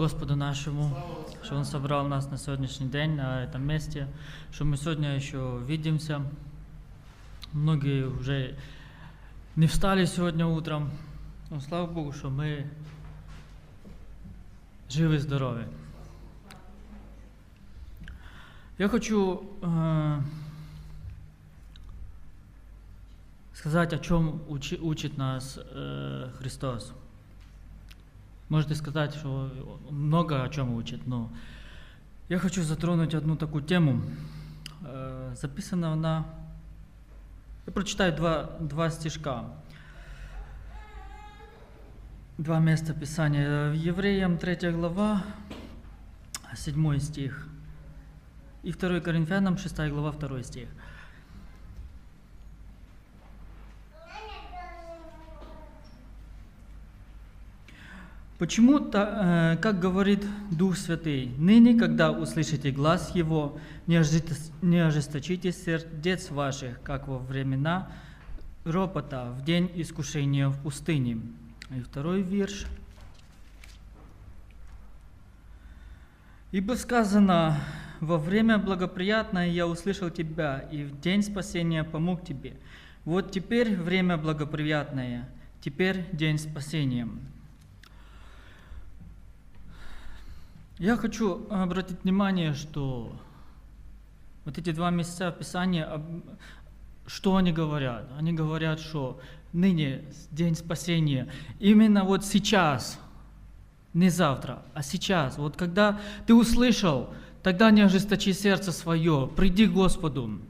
Господу нашему, что Он собрал нас на сегодняшний день на этом месте, что мы сегодня еще видимся. Многие уже не встали сегодня утром, но слава Богу, что мы живы и здоровы. Я хочу э, сказать, о чем учи- учит нас э, Христос. Можете сказать, что много о чем учит, но я хочу затронуть одну такую тему. Э, записана она... Я прочитаю два, два стишка. Два места Писания. В Евреям 3 глава, 7 стих. И 2 Коринфянам 6 глава, 2 стих. Почему-то, э, как говорит Дух Святый, ныне, когда услышите глаз Его, не ожи- не ожесточите сердец ваших, как во времена ропота, в день искушения в пустыне. И второй вирш. Ибо сказано, во время благоприятное я услышал тебя, и в день спасения помог тебе. Вот теперь время благоприятное, теперь день спасения. Я хочу обратить внимание, что вот эти два месяца Писания, что они говорят? Они говорят, что ныне день спасения, именно вот сейчас, не завтра, а сейчас. Вот когда ты услышал, тогда не ожесточи сердце свое, приди к Господу.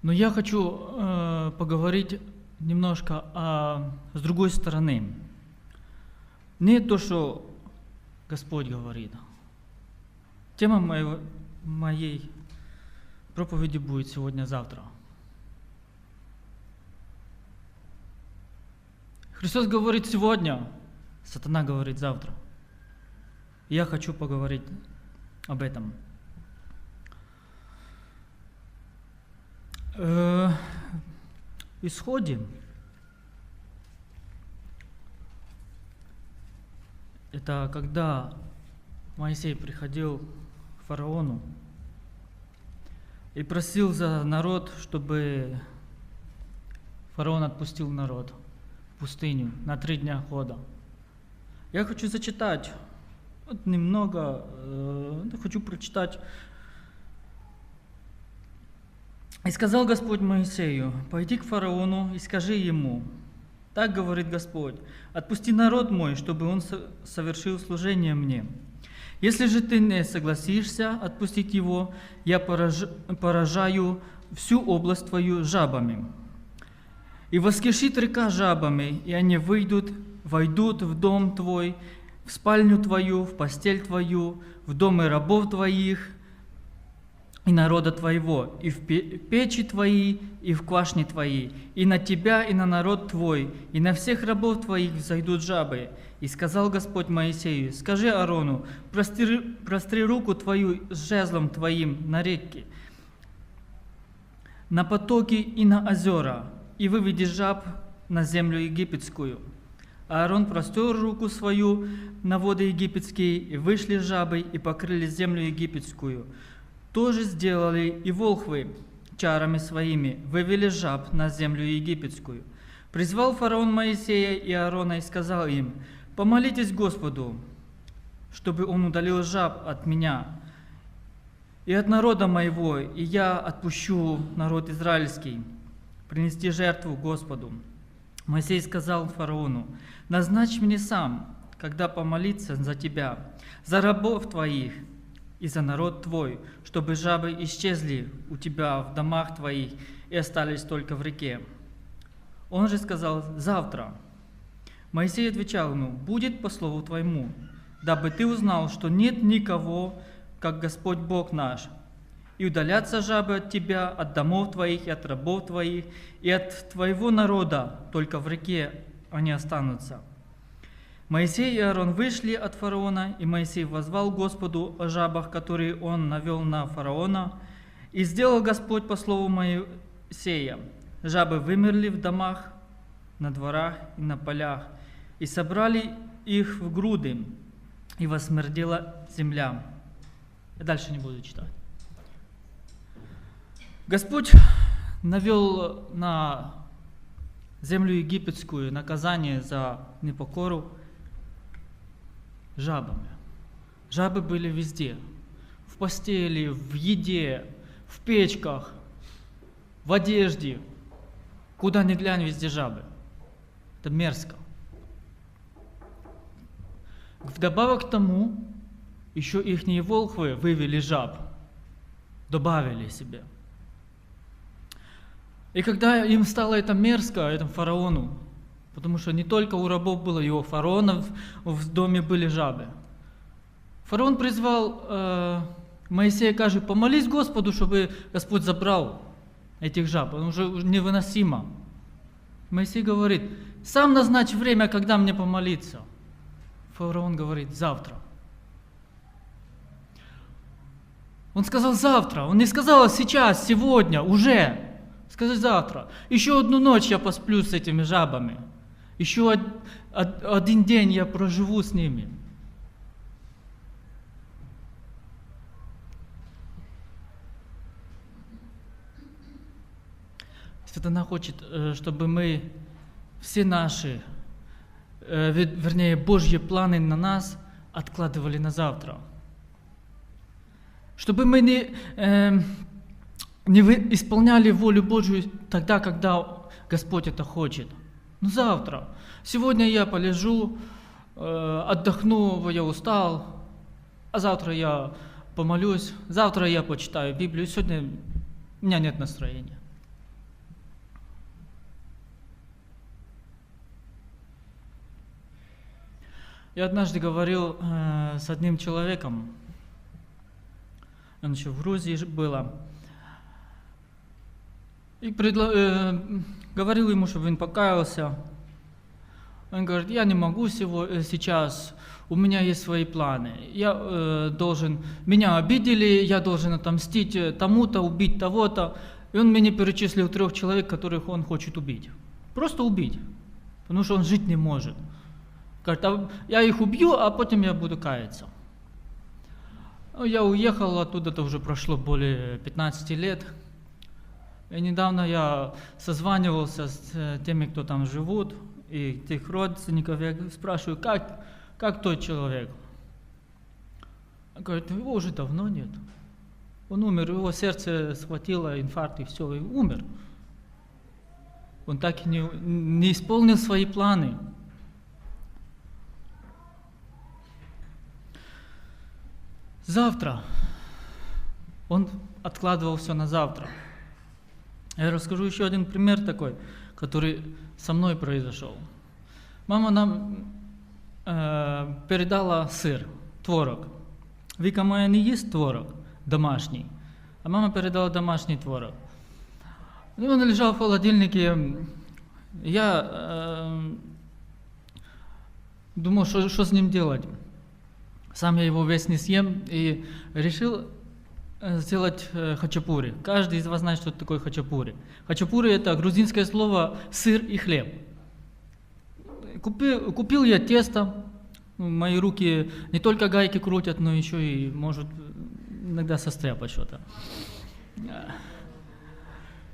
Но я хочу э, поговорить немножко о, с другой стороны. Не то, что Господь говорит. Тема моего, моей проповеди будет сегодня-завтра. Христос говорит сегодня, сатана говорит завтра. Я хочу поговорить об этом. Э, исходе Это когда Моисей приходил к фараону и просил за народ, чтобы фараон отпустил народ в пустыню на три дня хода. Я хочу зачитать вот немного, э, хочу прочитать. «И сказал Господь Моисею, пойди к фараону и скажи ему, так говорит Господь, отпусти народ мой, чтобы он со- совершил служение мне. Если же ты не согласишься отпустить его, я пораж- поражаю всю область твою жабами. И воскрешит река жабами, и они выйдут, войдут в дом твой, в спальню твою, в постель твою, в дома рабов твоих, и народа твоего, и в пе- печи твои, и в квашни твои, и на тебя, и на народ твой, и на всех рабов твоих взойдут жабы. И сказал Господь Моисею, скажи Аарону, простри, простри руку твою с жезлом твоим на реки, на потоки и на озера, и выведи жаб на землю египетскую. Аарон простер руку свою на воды египетские, и вышли жабы, и покрыли землю египетскую. Тоже сделали и волхвы чарами своими, вывели жаб на землю египетскую. Призвал фараон Моисея и Аарона и сказал им, «Помолитесь Господу, чтобы он удалил жаб от меня и от народа моего, и я отпущу народ израильский, принести жертву Господу». Моисей сказал фараону, «Назначь мне сам, когда помолиться за тебя, за рабов твоих и за народ твой, чтобы жабы исчезли у тебя в домах твоих и остались только в реке». Он же сказал, «Завтра». Моисей отвечал ему, «Будет по слову твоему, дабы ты узнал, что нет никого, как Господь Бог наш, и удалятся жабы от тебя, от домов твоих, и от рабов твоих, и от твоего народа, только в реке они останутся». Моисей и Аарон вышли от фараона, и Моисей возвал Господу о жабах, которые он навел на фараона, и сделал Господь по слову Моисея. Жабы вымерли в домах, на дворах и на полях, и собрали их в груды, и восмердела земля. Я дальше не буду читать. Господь навел на землю египетскую наказание за непокору жабами. Жабы были везде. В постели, в еде, в печках, в одежде. Куда ни глянь, везде жабы. Это мерзко. Вдобавок к тому, еще ихние волхвы вывели жаб, добавили себе. И когда им стало это мерзко, этому фараону, потому что не только у рабов было, и у фараона в доме были жабы. Фараон призвал э, Моисея, каже, помолись Господу, чтобы Господь забрал этих жаб, он уже невыносимо. Моисей говорит, сам назначь время, когда мне помолиться. Фараон говорит, завтра. Он сказал завтра, он не сказал сейчас, сегодня, уже. Сказать завтра. Еще одну ночь я посплю с этими жабами. Еще один день я проживу с ними. Сатана хочет, э, чтобы мы все наши, э, вернее, Божьи планы на нас откладывали на завтра. Чтобы мы не, э, не исполняли волю Божью тогда, когда Господь это хочет. Ну завтра. Сегодня я полежу, отдохну, я устал, а завтра я помолюсь, завтра я почитаю Библию, сегодня у меня нет настроения. Я однажды говорил э, с одним человеком, он еще в Грузии было, и предло, э, говорил ему, чтобы он покаялся. Он говорит, я не могу сего, э, сейчас, у меня есть свои планы. Я э, должен, меня обидели, я должен отомстить э, тому-то, убить того-то. И он мне перечислил трех человек, которых он хочет убить. Просто убить, потому что он жить не может. Говорит, а я их убью, а потом я буду каяться. Ну, я уехал оттуда, это уже прошло более 15 лет. И недавно я созванивался с э, теми, кто там живут, и тех родственников, я спрашиваю, как, как тот человек? Говорит, его уже давно нет. Он умер, его сердце схватило, инфаркт и все, и умер. Он так и не, не исполнил свои планы. Завтра. Он откладывал все на завтра. Я расскажу еще один пример такой, который со мной произошел. Мама нам э, передала сыр, творог. Вика моя не ест творог домашний, а мама передала домашний творог. И он лежал в холодильнике. Я э, думал, что, что с ним делать. Сам я его весь не съем и решил сделать э, хачапури. Каждый из вас знает, что такое хачапури. Хачапури – это грузинское слово «сыр и хлеб». Купил, купил я тесто, мои руки не только гайки крутят, но еще и, может, иногда состряпать что-то.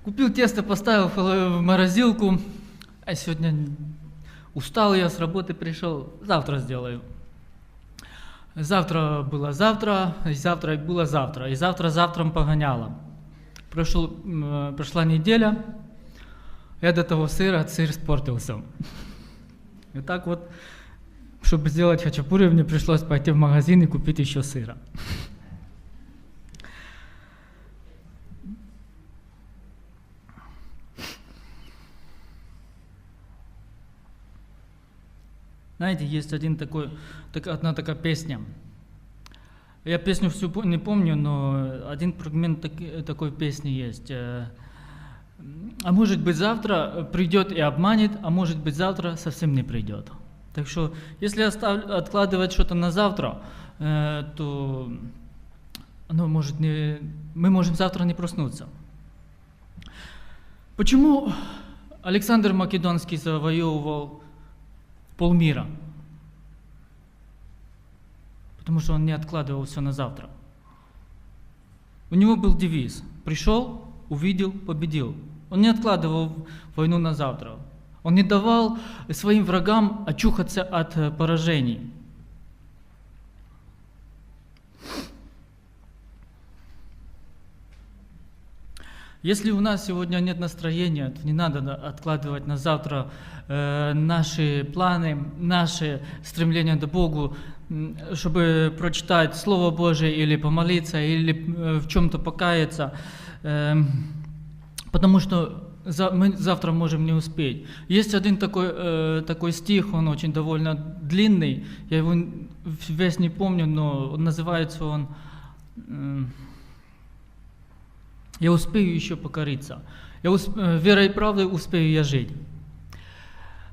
Купил тесто, поставил в морозилку, а сегодня устал я с работы пришел, завтра сделаю. Завтра было завтра, и завтра было завтра, и завтра завтрам погоняло. Прошел, прошла неделя, я до того сыра, сыр испортился. И так вот, чтобы сделать хачапури, мне пришлось пойти в магазин и купить еще сыра. Знаете, есть один такой, так, одна такая песня. Я песню всю не помню, но один фрагмент так, такой песни есть. Э, а может быть завтра придет и обманет, а может быть завтра совсем не придет. Так что если остав, откладывать что-то на завтра, э, то оно может не, мы можем завтра не проснуться. Почему Александр Македонский завоевывал полмира. потому что он не откладывал все на завтра. У него был девиз «Пришел, увидел, победил». Он не откладывал войну на завтра. Он не давал своим врагам очухаться от э, поражений. Если у нас сегодня нет настроения, то не надо откладывать на завтра э, наши планы, наши стремления до Богу, чтобы прочитать Слово Божие или помолиться, или э, в чем-то покаяться, э, потому что за, мы завтра можем не успеть. Есть один такой, э, такой стих, он очень довольно длинный, я его весь не помню, но называется он... Э, я успею еще покориться. Я усп... Э, верой и правдой успею я жить.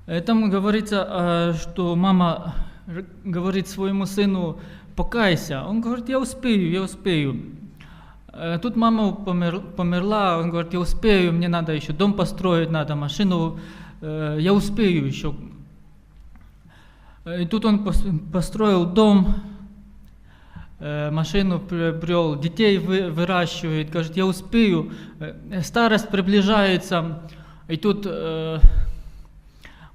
Э, там говорится, э, что мама говорит своему сыну, покайся. Он говорит, я успею, я успею. Тут мама помер, померла, он говорит, я успею, мне надо еще дом построить, надо машину, я успею еще. И тут он построил дом, Э, машину приобрел, детей выращивает, говорит, я успею, э, старость приближается, и тут э,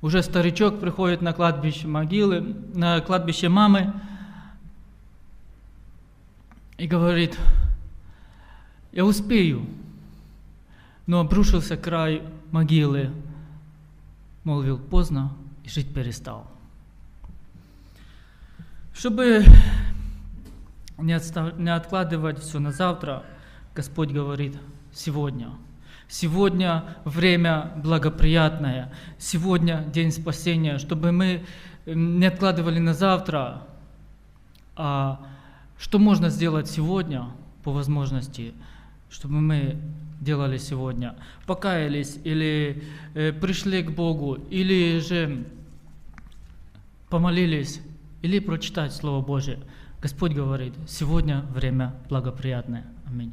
уже старичок приходит на кладбище могилы, на кладбище мамы и говорит, я успею, но обрушился край могилы, молвил поздно и жить перестал. Чтобы не, отстав, не откладывать все на завтра, Господь говорит сегодня. Сегодня время благоприятное, сегодня день спасения, чтобы мы не откладывали на завтра, а что можно сделать сегодня по возможности, чтобы мы делали сегодня, покаялись или э, пришли к Богу, или же помолились, или прочитать Слово Божие. Господь говорит, сегодня время благоприятное. Аминь.